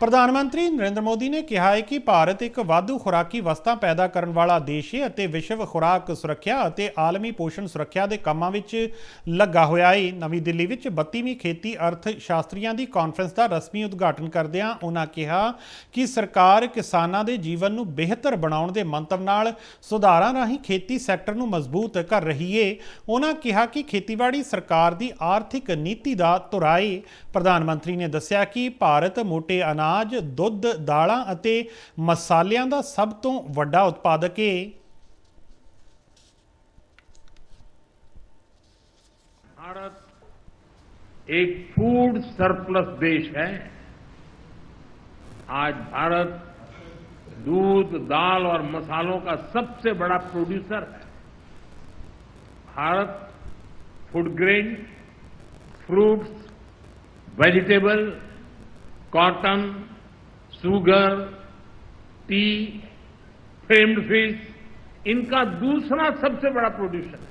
ਪ੍ਰਧਾਨ ਮੰਤਰੀ ਨਰਿੰਦਰ ਮੋਦੀ ਨੇ ਕਿਹਾ ਹੈ ਕਿ ਭਾਰਤ ਇੱਕ ਵਾਧੂ ਖੁਰਾਕੀ ਵਸਤਾਂ ਪੈਦਾ ਕਰਨ ਵਾਲਾ ਦੇਸ਼ ਹੈ ਅਤੇ ਵਿਸ਼ਵ ਖੁਰਾਕ ਸੁਰੱਖਿਆ ਅਤੇ ਆਲਮੀ ਪੋਸ਼ਣ ਸੁਰੱਖਿਆ ਦੇ ਕੰਮਾਂ ਵਿੱਚ ਲੱਗਾ ਹੋਇਆ ਹੈ ਨਵੀਂ ਦਿੱਲੀ ਵਿੱਚ 32ਵੀਂ ਖੇਤੀ ਅਰਥ ਸ਼ਾਸਤਰੀਆਂ ਦੀ ਕਾਨਫਰੰਸ ਦਾ ਰਸਮੀ ਉਦਘਾਟਨ ਕਰਦਿਆਂ ਉਹਨਾਂ ਕਿਹਾ ਕਿ ਸਰਕਾਰ ਕਿਸਾਨਾਂ ਦੇ ਜੀਵਨ ਨੂੰ ਬਿਹਤਰ ਬਣਾਉਣ ਦੇ ਮੰਤਵ ਨਾਲ ਸੁਧਾਰਾਂ ਰਾਹੀਂ ਖੇਤੀ ਸੈਕਟਰ ਨੂੰ ਮਜ਼ਬੂਤ ਕਰ ਰਹੀ ਹੈ ਉਹਨਾਂ ਕਿਹਾ ਕਿ ਖੇਤੀਬਾੜੀ ਸਰਕਾਰ ਦੀ ਆਰਥਿਕ ਨੀਤੀ ਦਾ ਧੁਰਾ ਹੈ ਪ੍ਰਧਾਨ ਮੰਤਰੀ ਨੇ ਦੱਸਿਆ ਕਿ ਭਾਰਤ ਮੋਟੇ ਅਨਾਜ ਦੁੱਧ ਦਾਲਾਂ ਅਤੇ ਮਸਾਲਿਆਂ ਦਾ ਸਭ ਤੋਂ ਵੱਡਾ ਉਤਪਾਦਕ ਹੈ भारत एक फूड सरप्लस देश है आज भारत दूध दाल और मसालों का सबसे बड़ा प्रोड्यूसर है Bharat food grain fruits vegetable cotton sugar T framed fish इनका दूसरा सबसे बड़ा प्रोड्यूसर है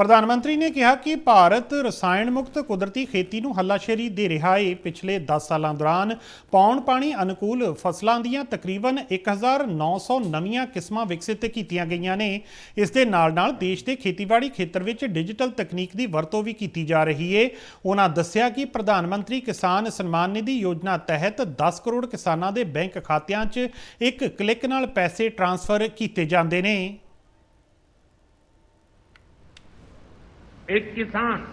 ਪ੍ਰਧਾਨ ਮੰਤਰੀ ਨੇ ਕਿਹਾ ਕਿ ਭਾਰਤ ਰਸਾਇਣ ਮੁਕਤ ਕੁਦਰਤੀ ਖੇਤੀ ਨੂੰ ਹੱਲਾਸ਼ੇਰੀ ਦੇ ਰਿਹਾ ਹੈ ਪਿਛਲੇ 10 ਸਾਲਾਂ ਦੌਰਾਨ ਪੌਣ ਪਾਣੀ ਅਨੁਕੂਲ ਫਸਲਾਂ ਦੀਆਂ ਤਕਰੀਬਨ 1900 ਨਵੀਆਂ ਕਿਸਮਾਂ ਵਿਕਸਿਤ ਕੀਤੀਆਂ ਗਈਆਂ ਨੇ। ਇਸ ਦੇ ਨਾਲ-ਨਾਲ ਦੇਸ਼ ਦੇ ਖੇਤੀਬਾੜੀ ਖੇਤਰ ਵਿੱਚ ਡਿਜੀਟਲ ਤਕਨੀਕ ਦੀ ਵਰਤੋਂ ਵੀ ਕੀਤੀ ਜਾ ਰਹੀ ਹੈ ਉਹਨਾਂ ਦੱਸਿਆ ਕਿ ਪ੍ਰਧਾਨ ਮੰਤਰੀ ਕਿਸਾਨ ਸਨਮਾਨ ਨਿਧੀ ਯੋਜਨਾ ਤਹਿਤ 10 ਕਰੋੜ ਕਿਸਾਨਾਂ ਦੇ ਬੈਂਕ ਖਾਤਿਆਂ 'ਚ ਇੱਕ ਕਲਿੱਕ ਨਾਲ ਪੈਸੇ ਟ੍ਰਾਂਸਫਰ ਕੀਤੇ ਜਾਂਦੇ ਨੇ। एक किसान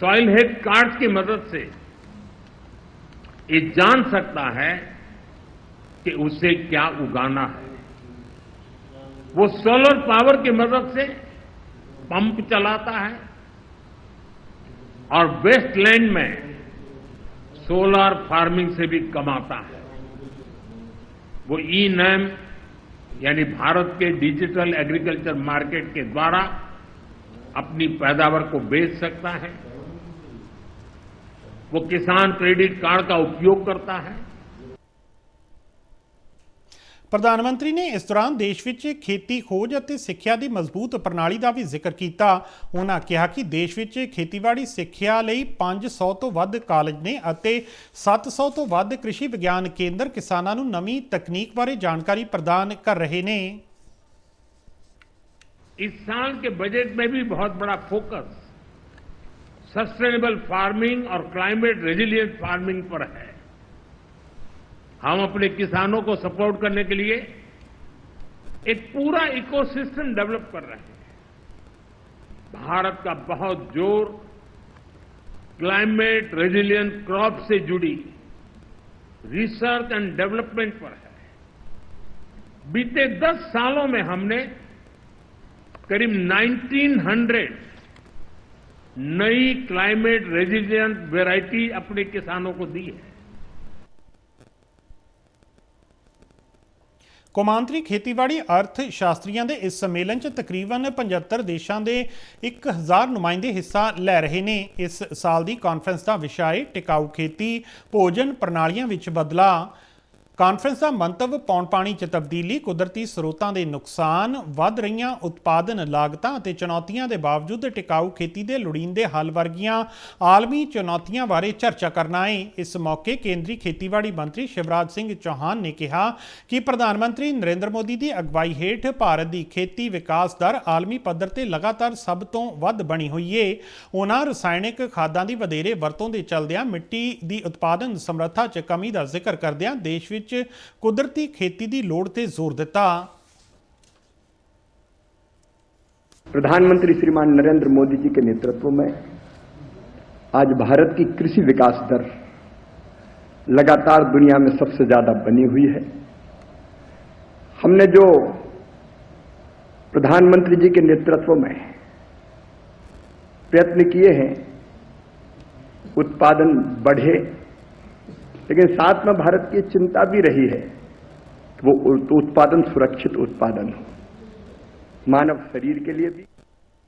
सॉइल हेल्थ कार्ड की मदद से ये जान सकता है कि उसे क्या उगाना है। वो सोलर पावर की मदद से पंप चलाता है और वेस्टलैंड में सोलर फ़ार्मिंग से भी कमाता है। वो ई नैम यानी भारत के डिजिटल एग्रीकल्चर मार्केट के द्वारा अपनी पैदावार को बेच सकता है वो किसान क्रेडिट कार्ड का उपयोग करता है ਪ੍ਰਧਾਨ ਮੰਤਰੀ ਨੇ ਇਸ ਦੌਰਾਨ ਦੇਸ਼ ਵਿੱਚ ਖੇਤੀ ਖੋਜ ਅਤੇ ਸਿੱਖਿਆ ਦੀ ਮਜ਼ਬੂਤ ਪ੍ਰਣਾਲੀ ਦਾ ਵੀ ਜ਼ਿਕਰ ਕੀਤਾ ਉਹਨਾਂ ਕਿਹਾ ਕਿ ਦੇਸ਼ ਵਿੱਚ ਖੇਤੀਬਾੜੀ ਸਿੱਖਿਆ ਲਈ 500 ਤੋਂ ਵੱਧ ਕਾਲਜ ਨੇ ਅਤੇ 700 ਤੋਂ ਵੱਧ ਕ੍ਰਿਸ਼ੀ ਵਿਗਿਆਨ ਕੇਂਦਰ ਕਿਸਾਨਾਂ ਨੂੰ ਨਵੀਂ ਤਕਨੀਕ ਬਾਰੇ ਜਾਣਕਾਰੀ ਪ੍ਰਦਾਨ ਕਰ ਰਹੇ ਨੇ इस साल के बजट में भी बहुत बड़ा फोकस सस्टेनेबल फ़ार्मिंग और क्लाइमेट रेजिलियंट फ़ार्मिंग पर है। हम अपने किसानों को सपोर्ट करने के लिए एक पूरा इकोसिस्टम डेवलप कर रहे हैं। भारत का बहुत ज़ोर क्लाइमेट रेजिलियंट क्रॉप से जुड़ी रिसर्च एंड डेवलपमेंट पर है। बीते 10 सालों में हमने करीब 1900 नई क्लाइमेट रेजिलियंट वैरायटी अपने किसानों को दी है ਕੌਮਾਂਤਰੀ ਖੇਤੀਬਾੜੀ ਅਰਥ ਸ਼ਾਸਤਰੀਆਂ ਦੇ ਇਸ ਸੰਮੇਲਨ 'ਚ ਤਕਰੀਬਨ 75 ਦੇਸ਼ਾਂ ਦੇ 1000 ਨੁਮਾਇੰਦੇ ਹਿੱਸਾ ਲੈ ਰਹੇ ਨੇ ਇਸ ਸਾਲ ਦੀ ਕਾਨਫਰੰਸ ਦਾ ਵਿਸ਼ਾ ਹੈ ਟਿਕਾਊ ਖੇਤੀ ਭੋਜਨ ਪ੍ਰਣਾਲੀਆਂ ਵਿੱਚ ਬਦਲਾ ਕਾਨਫਰੰਸ ਦਾ ਮੰਤਵ ਪੌਣ ਪਾਣੀ 'ਚ ਤਬਦੀਲੀ, ਕੁਦਰਤੀ ਸਰੋਤਾਂ ਦੇ ਨੁਕਸਾਨ, ਵੱਧ ਰਹੀਆਂ ਉਤਪਾਦਨ ਲਾਗਤਾਂ ਅਤੇ ਚੁਣੌਤੀਆਂ ਦੇ ਬਾਵਜੂਦ ਟਿਕਾਊ ਖੇਤੀ ਦੇ ਲੋੜੀਂਦੇ ਹੱਲ ਵਰਗੀਆਂ ਆਲਮੀ ਚੁਣੌਤੀਆਂ ਬਾਰੇ ਚਰਚਾ ਕਰਨਾ ਹੈ ਇਸ ਮੌਕੇ ਕੇਂਦਰੀ ਖੇਤੀਬਾੜੀ ਮੰਤਰੀ ਸ਼ਿਵਰਾਜ ਸਿੰਘ ਚੌਹਾਨ ਨੇ ਕਿਹਾ ਕਿ ਪ੍ਰਧਾਨ ਮੰਤਰੀ ਨਰਿੰਦਰ ਮੋਦੀ ਦੀ ਅਗਵਾਈ ਹੇਠ ਭਾਰਤ ਦੀ ਖੇਤੀ ਵਿਕਾਸ ਦਰ ਆਲਮੀ ਪੱਧਰ ਤੇ ਲਗਾਤਾਰ ਸਭ ਤੋਂ ਵੱਧ ਬਣੀ ਹੋਈ ਏ। ਉਹਨਾਂ ਰਸਾਇਣਿਕ ਖਾਦਾਂ ਦੀ ਵਧੇਰੇ ਵਰਤੋਂ ਦੇ ਚਲਦਿਆਂ ਮਿੱਟੀ ਦੀ ਉਤਪਾਦਨ ਸਮਰੱਥਾ 'ਚ ਕਮੀ ਦਾ ਜ਼ਿਕਰ ਕਰਦਿਆਂ ਦੇਸ਼ ਵਿੱਚ ਵਿੱਚ ਕੁਦਰਤੀ ਖੇਤੀ ਦੀ ਲੋੜ ਤੇ ਜ਼ੋਰ ਦਿੱਤਾ प्रधानमंत्री श्रीमान नरेंद्र मोदी जी के नेतृत्व में आज भारत की कृषि विकास दर लगातार दुनिया में सबसे ज्यादा बनी हुई है हमने जो प्रधानमंत्री जी के नेतृत्व में प्रयत्न किए हैं उत्पादन बढ़े लेकिन साथ में भारत की चिंता भी रही है कि वो उत्पादन सुरक्षित उत्पादन हो मानव शरीर के लिए भी